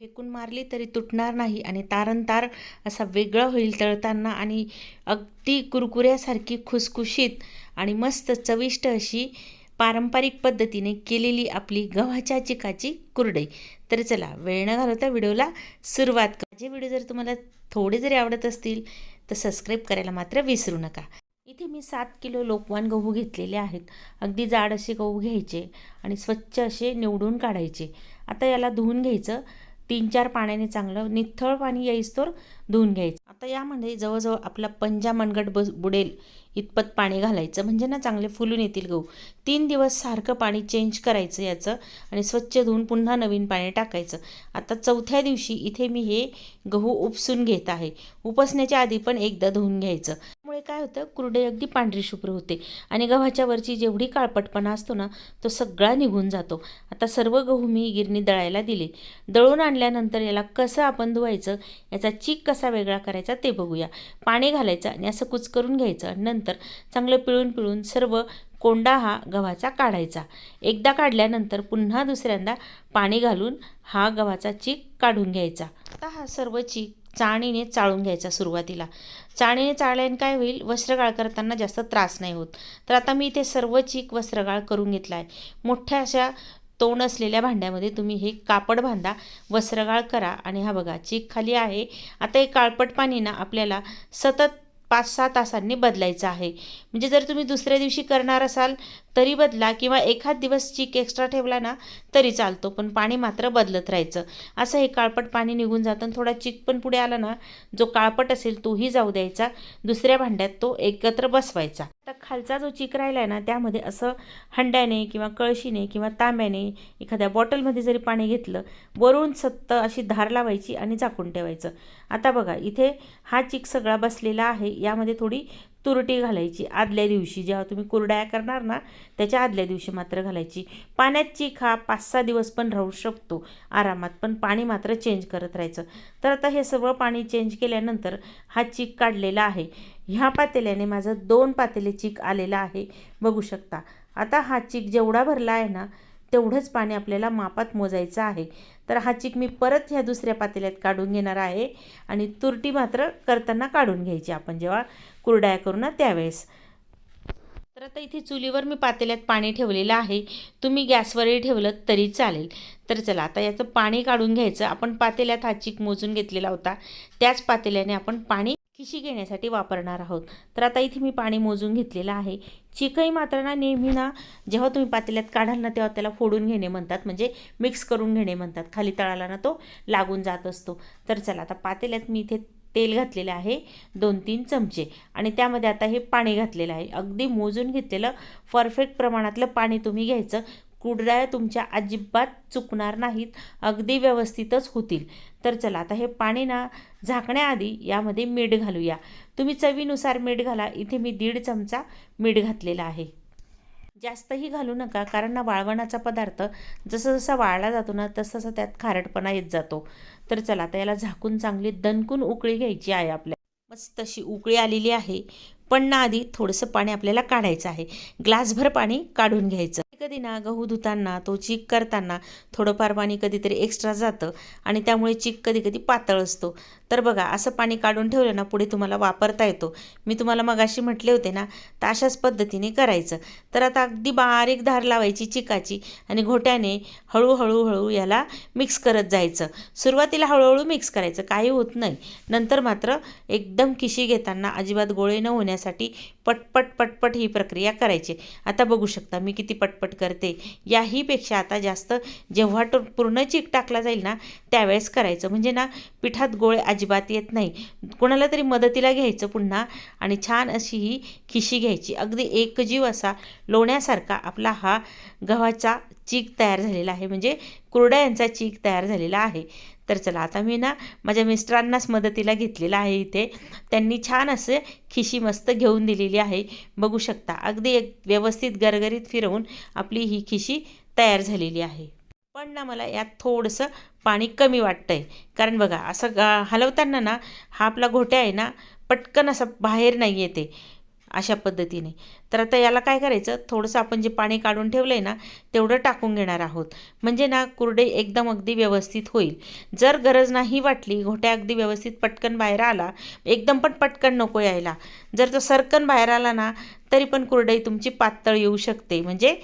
फेकून मारली तरी तुटणार नाही आणि तारनतार असा वेगळा होईल तळताना आणि अगदी कुरकुऱ्यासारखी खुसखुशीत आणि मस्त चविष्ट अशी पारंपरिक पद्धतीने केलेली आपली गव्हाच्या चिकाची कुरडई. तर चला वेळ न घालवता व्हिडिओला सुरुवात करा. माझे व्हिडिओ जर तुम्हाला थोडे जरी आवडत असतील तर सबस्क्राईब करायला मात्र विसरू नका. इथे मी सात किलो लोकवान गहू घेतलेले आहेत. अगदी जाड असे गहू घ्यायचे आणि स्वच्छ असे निवडून काढायचे. आता याला धुवून घ्यायचं. तीन चार पाण्याने चांगलं निथळ पाणी येईस्तोर धुवून घ्यायचं. आता यामध्ये जवळजवळ आपला पंजा मनगट बस बुडेल इतपत पाणी घालायचं. म्हणजे ना चांगले फुलून येतील गहू. तीन दिवस सारखं पाणी चेंज करायचं याचं आणि स्वच्छ धुवून पुन्हा नवीन पाणी टाकायचं. आता चौथ्या दिवशी इथे मी हे गहू उपसून घेत आहे. उपसण्याच्या आधी पण एकदा धुवून घ्यायचं. त्यामुळे काय होतं कुरडे अगदी पांढरी शुभ्र होते. आणि गव्हाच्या वरची जेवढी काळपटपणा असतो ना तो सगळा निघून जातो. आता सर्व गहू मी गिरणी दळायला दिले. दळून आणल्यानंतर याला कसं आपण धुवायचं याचा चीक कसा वेगळा करायचा ते बघूया. पाणी घालायचं आणि असं कुच करून घ्यायचं. नंतर चांगलं पिळून पिळून सर्व कोंडा हा गव्हाचा काढायचा. एकदा काढल्यानंतर पुन्हा दुसऱ्यांदा पाणी घालून हा गव्हाचा चीक काढून घ्यायचा. आता हा सर्व चीक चाळणीने चाळून घ्यायचा सुरुवातीला. चाळणीने चाळल्याने काय होईल? वस्त्रगाळ करताना जास्त त्रास नाही होत. तर आता मी इथे सर्व चीक वस्त्रगाळ करून घेतला आहे मोठ्या अशा तोंड असलेल्या भांड्यामध्ये तुम्ही हे कापड बांधा वस्त्रगाळ करा आणि हा बघा चीक खाली आहे. आता हे काळपट पाणी ना आपल्याला सतत पाच सहा तासांनी बदलायचं आहे. म्हणजे जर तुम्ही दुसऱ्या दिवशी करणार असाल तरी बदला किंवा एखाद दिवस चीक एक्स्ट्रा ठेवला ना तरी चालतो. पण पाणी मात्र बदलत राहायचं. असं हे काळपट पाणी निघून जातं आणि थोडा चीक पण पुढे आला ना जो काळपट असेल तोही जाऊ द्यायचा. दुसऱ्या भांड्यात तो एकत्र बसवायचा. आता खालचा जो चीक राहिला आहे ना त्यामध्ये असं हंड्याने किंवा कळशीने किंवा तांब्याने एखाद्या बॉटलमध्ये जरी पाणी घेतलं वरून सत्त अशी धार लावायची आणि झाकून ठेवायचं. आता बघा इथे हा चीक सगळा बसलेला आहे. यामध्ये थोडी तुरटी घालायची. आदल्या दिवशी जेव्हा तुम्ही कुरड्या करणार ना त्याच्या आदल्या दिवशी मात्र घालायची. पाण्यात चीक हा पाच सहा दिवस पण राहू शकतो. आरामात पण पाणी मात्र चेंज करत राहायचं. तर आता हे सगळं पाणी चेंज केल्यानंतर हा चीक काढलेला आहे. ह्या पातेल्याने माझं दोन पातेले चीक आलेला आहे. बघू शकता. आता हा चीक जेवढा भरला आहे ना तेवढंच पाणी आपल्याला मापात मोजायचं आहे. तर हा चिक मी परत ह्या दुसऱ्या पातेल्यात काढून घेणार आहे. आणि तुरटी मात्र करताना काढून घ्यायची आपण जेव्हा कुरडाया करू ना त्यावेळेस. तर आता इथे चुलीवर मी पातेल्यात पाणी ठेवलेलं आहे. तुम्ही गॅसवरही ठेवलं तरी चालेल. तर चला आता याचं पाणी काढून घ्यायचं. आपण पातेल्यात हा चिक मोजून घेतलेला होता. त्याच पातेल्याने आपण पाणी खिशी घेण्यासाठी वापरणार आहोत. तर आता इथे मी पाणी मोजून घेतलेलं आहे. चिकही मात्र ना नेहमी ना जेव्हा तुम्ही पातेल्यात काढाल ना तेव्हा त्याला फोडून घेणे म्हणतात. म्हणजे मिक्स करून घेणे म्हणतात. खाली तळाला ना तो लागून जात असतो. तर चला आता पातेल्यात मी इथे तेल घातलेलं आहे. दोन तीन चमचे. आणि त्यामध्ये आता हे पाणी घातलेलं आहे. अगदी मोजून घेतलेलं परफेक्ट प्रमाणातलं पाणी तुम्ही घ्यायचं. कुरड्या तुमच्या अजिबात चुकणार नाहीत. अगदी व्यवस्थितच होतील. तर चला आता हे पाणी ना झाकण्याआधी यामध्ये मीठ घालूया. तुम्ही चवीनुसार मीठ घाला. इथे मी दीड चमचा मीठ घातलेला आहे. जास्तही घालू नका कारण ना वाळवणाचा पदार्थ जसं जसा वाळला जातो ना तसं तसं त्यात खारटपणा येत जातो. तर चला आता याला झाकून चांगली दणकून उकळी घ्यायची आहे आपल्या. मस्त अशी उकळी आलेली आहे. पण ना आधी थोडंसं पाणी आपल्याला काढायचं आहे. ग्लासभर पाणी काढून घ्यायचं. कधी ना गहू धुताना तो चीक करताना थोडंफार पाणी कधीतरी एक्स्ट्रा जातं आणि त्यामुळे चीक कधी कधी पातळ असतो. तर बघा असं पाणी काढून ठेवलं ना पुढे तुम्हाला वापरता येतो. मी तुम्हाला मगाशी म्हटले होते ना तर अशाच पद्धतीने करायचं. तर आता अगदी बारीक धार लावायची चिकाची आणि घोट्याने हळूहळू हळू याला मिक्स करत जायचं. सुरुवातीला हळूहळू मिक्स करायचं काही होत नाही. नंतर मात्र एकदम किशी घेताना अजिबात गोळे न होण्यासाठी पटपट पटपट ही प्रक्रिया करायची. आता बघू शकता मी किती पटपट करते. याहीपेक्षा आता जास्त जेव्हा तो पूर्ण चीक टाकला जाईल ना त्यावेळेस करायचं. म्हणजे ना पिठात गोळे अजिबात येत नाही. कोणाला तरी मदतीला घ्यायचं पुन्हा आणि छान अशी ही खिशी घ्यायची. अगदी एकजीव असा लोण्यासारखा आपला हा गव्हाचा चीक तयार झालेला आहे. म्हणजे कुरड्या यांचा चीक तयार झालेला आहे. तर चला आता मी ना माझ्या मिस्टरांनाच मदतीला घेतलेला आहे इथे. त्यांनी छान असे खिशी मस्त घेऊन दिलेली आहे. बघू शकता अगदी एक व्यवस्थित गरगरीत फिरवून आपली ही खिशी तयार झालेली आहे. पण ना मला यात थोडंसं पाणी कमी वाटतं आहे कारण बघा असं हलवताना ना हा आपला घोट्या आहे ना पटकन असं बाहेर नाही येते. अशा पद्धतीने. तर आता याला काय करायचं? थोडंसं आपण जे पाणी काढून ठेवलं आहे ना तेवढं टाकून घेणार आहोत. म्हणजे ना कुरडे एकदम अगदी व्यवस्थित होईल. जर गरज नाही वाटली घोट्या अगदी व्यवस्थित पटकन बाहेर आला एकदम पण पटकन नको यायला. जर तो सरकन बाहेर आला ना तरी पण कुरडई तुमची पातळ येऊ शकते. म्हणजे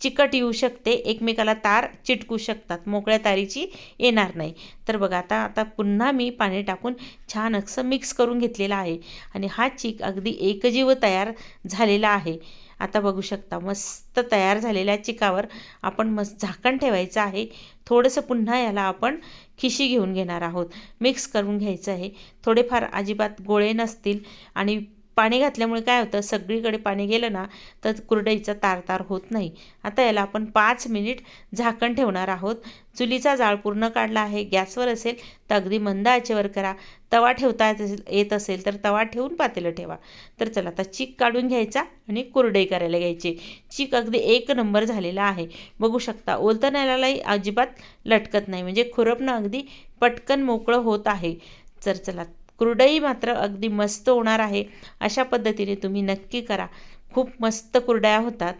चिकट येऊ शकते एकमेकाला तार चिटकू शकतात मोकळ्या तारीची येणार नाही. तर बघा आता आता पुन्हा मी पाणी टाकून छान असं मिक्स करून घेतलेलं आहे आणि हा चिक अगदी एकजीव तयार झालेला आहे. आता बघू शकता मस्त तयार झालेल्या चिकावर आपण मस्त झाकण ठेवायचं आहे. थोडंसं पुन्हा याला आपण खिशी घेऊन घेणार आहोत. मिक्स करून घ्यायचं आहे. थोडेफार अजिबात गोळे नसतील आणि पाणी घातल्यामुळे काय होतं सगळीकडे पाणी गेलं ना तर कुरडईचा तारतार होत नाही. आता याला आपण पाच मिनिट झाकण ठेवणार आहोत. चुलीचा जाळ पूर्ण काढला आहे गॅसवर असेल तर अगदी मंद आचेवर करा. तवा ठेवता येत असेल तर तवा ठेवून पातेलं ठेवा. तर चला आता चीक काढून घ्यायचा आणि कुरडई करायला घ्यायची. चीक अगदी एक नंबर झालेला आहे. बघू शकता ओलतण्यालाही अजिबात लटकत नाही. म्हणजे खुरपणं अगदी पटकन मोकळं होत आहे. तर चला कुरडई मात्र अगदी मस्त होणार आहे. अशा पद्धतीने तुम्ही नक्की करा. खूप मस्त कुरड्या होतात.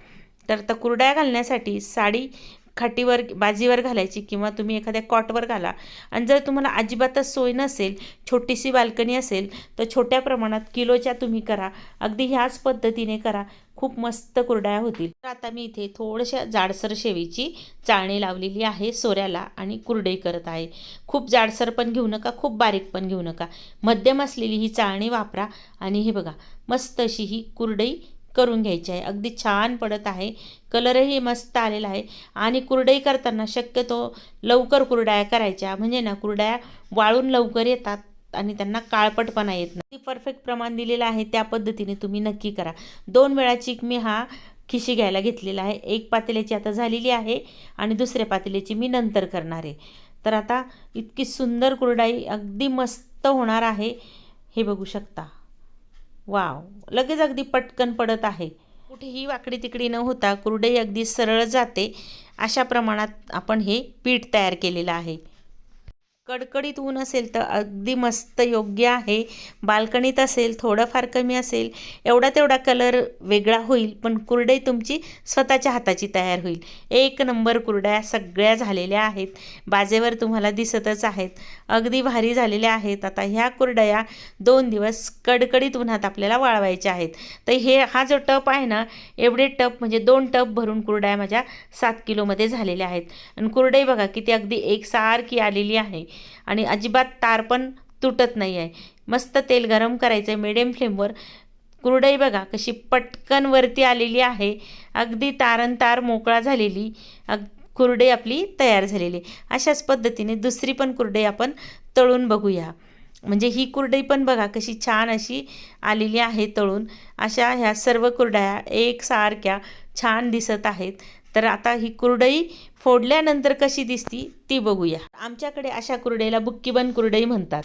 तर त्या कुरड्या घालण्यासाठी साडी खाटीवर बाजीवर घालायची किंवा तुम्ही एखाद्या कॉटवर घाला. आणि जर तुम्हाला अजिबातच सोय नसेल छोटीशी बाल्कनी असेल तर छोट्या प्रमाणात किलोच्या तुम्ही करा. अगदी ह्याच पद्धतीने करा. खूप मस्त कुरड्या होतील. तर आता मी इथे थोड्याशा जाडसर शेवीची चाळणी लावलेली आहे सोऱ्याला आणि कुरडई करत आहे. खूप जाडसर पण घेऊ नका खूप बारीक पण घेऊ नका. मध्यम असलेली ही चाळणी वापरा आणि हे बघा मस्त अशी ही कुरडई करून घ्यायची आहे. अगदी छान पडत आहे. कलरही मस्त आलेला आहे. आणि कुरडई करताना शक्यतो लवकर कुरड्या करायच्या. म्हणजे ना कुरड्या वाळून लवकर येतात. आणि त्यांना काळपटपणा येत नाही. परफेक्ट प्रमाण दिलेलं आहे त्या पद्धतीने तुम्ही नक्की करा. दोन वेळा चिक मी हा खिशी घ्यायला घेतलेला आहे. एक पातेल्याची आता झालेली आहे आणि दुसऱ्या पातेल्याची मी नंतर करणार आहे. तर आता इतकी सुंदर कुरडाई अगदी मस्त होणार आहे. हे बघू शकता. वाव. लगेच अगदी पटकन पडत आहे. कुठेही वाकडी तिकडी न होता कुरडई अगदी सरळ जाते. अशा प्रमाणात आपण हे पीठ तयार केलेलं आहे. कडकडीत ऊन असेल तर अगदी मस्त योग्य आहे. बाल्कनीत असेल थोडंफार कमी असेल एवढा तेवढा कलर वेगळा होईल पण कुरडई तुमची स्वतःच्या हाताची तयार होईल. एक नंबर कुरड्या सगळ्या झालेल्या आहेत. बाजेवर तुम्हाला दिसतच आहेत. अगदी भारी झालेल्या आहेत. आता ह्या कुरडया दोन दिवस कडकडीत उन्हात आपल्याला वाळवायच्या आहेत. तर हे हा जो टप आहे ना एवढे टप म्हणजे दोन टप भरून कुरड्या माझ्या सात किलोमध्ये झालेल्या आहेत. आणि कुरडई बघा किती अगदी एकसारखी आलेली आहे. आणि अजिबात तार पण तुटत नाही आहे. मस्त तेल गरम करायचं आहे मिडियम फ्लेमवर कुरडई बघा कशी पटकन वरती आलेली आहे. अगदी तारण तार मोकळा झालेली. अग कुरडई आपली तयार झालेली. अशाच पद्धतीने दुसरी पण कुरडई आपण तळून बघूया. म्हणजे ही कुरडई पण बघा कशी छान अशी आलेली आहे तळून. अशा ह्या सर्व कुरड्या एकसारख्या छान दिसत आहेत. तर आता ही कुरडई फोडल्यानंतर कशी दिसती ती बघूया. आमच्याकडे अशा कुरडईला बुक्कीबन कुरडई म्हणतात.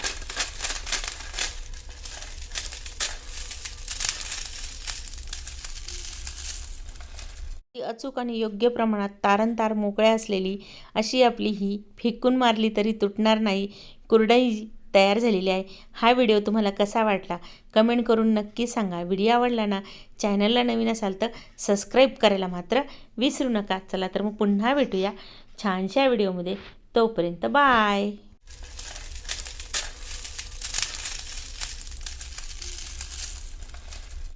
ती अचूक आणि योग्य प्रमाणात तारण तार मोकळ्या असलेली अशी आपली ही फेकून मारली तरी तुटणार नाही. कुरडई तयार झालेली आहे. हा व्हिडिओ तुम्हाला कसा वाटला? कमेंट करून नक्की सांगा. व्हिडिओ आवडला ना चॅनलला नवीन असाल तर सबस्क्राईब करायला मात्र विसरू नका. चला तर मग पुन्हा भेटूया छानशा व्हिडिओमध्ये. तोपर्यंत बाय!